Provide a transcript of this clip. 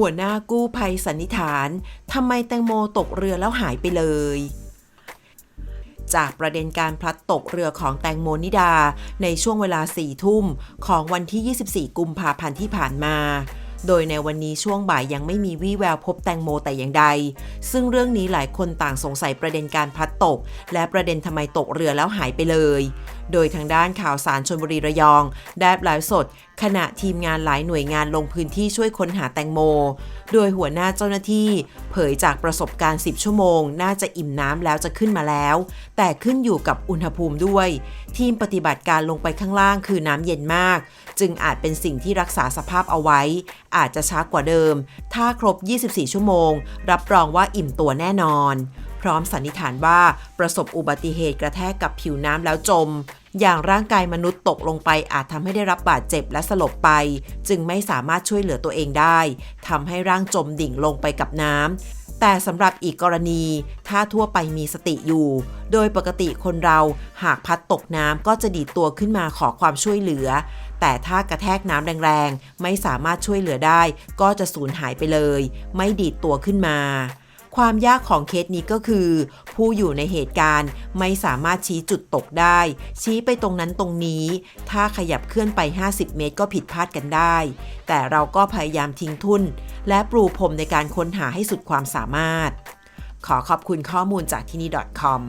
หัวหน้ากู้ภัยสันนิษฐานทำไมแตงโมตกเรือแล้วหายไปเลย จากประเด็นการพลัดตกเรือของแตงโมนิดา ในช่วงเวลาสี่ทุ่มของวันที่ 24 กุมภาพันธ์ที่ผ่านมาโดยในวันนี้ช่วงบ่ายยังไม่มีวี่แววพบแตงโมแต่อย่างใด ซึ่งเรื่องนี้หลายคนต่างสงสัยประเด็นการพลัดตก และประเด็นทำไมตกเรือแล้วหายไปเลยโดยทางด้านข่าวสารชนบุรีระยอง ได้ไลฟ์สด ขณะทีมงานหลายหน่วยงานลงพื้นที่ช่วยค้นหาแตงโม โดยหัวหน้าเจ้าหน้าที่ เผยจากประสบการณ์ 10 ชั่วโมง น่าจะอิ่มน้ำแล้วจะขึ้นมาแล้ว แต่ขึ้นอยู่กับอุณหภูมิด้วย ทีมปฏิบัติการลงไปข้างล่างคือน้ำเย็นมาก จึงอาจเป็นสิ่งที่รักษาสภาพเอาไว้ อาจจะช้ากว่าเดิม ถ้าครบ 24 ชั่วโมง รับรองว่าอิ่มตัวแน่นอน พร้อมสันนิษฐานว่าประสบอุบัติเหตุกระแทกกับผิวน้ำแล้วจม อย่างร่างกายมนุษย์ตกลงไปอาจทำให้ได้รับบาดเจ็บและสลบไป จึงไม่สามารถช่วยเหลือตัวเองได้ทำให้ร่างจมดิ่งลงไปกับน้ำแต่สำหรับอีกกรณี ถ้าทั่วไปมีสติอยู่ โดยปกติคนเราหากพัดตกน้ำก็จะดีดตัวขึ้นมาขอความช่วยเหลือ แต่ถ้ากระแทกน้ำแรงๆ ไม่สามารถช่วยเหลือได้ ก็จะสูญหายไปเลย ไม่ดีดตัวขึ้นมา ความยากของเคสนี้ก็คือ ผู้อยู่ในเหตุการณ์ไม่สามารถชี้จุดตกได้ ชี้ไปตรงนั้นตรงนี้ ถ้าขยับเคลื่อนไป 50 เมตรก็ผิดพลาดกันได้ แต่เราก็พยายามทิ้งทุน และปรูพรมในการค้นหาให้สุดความสามารถ ขอขอบคุณข้อมูลจากที่นี่ .com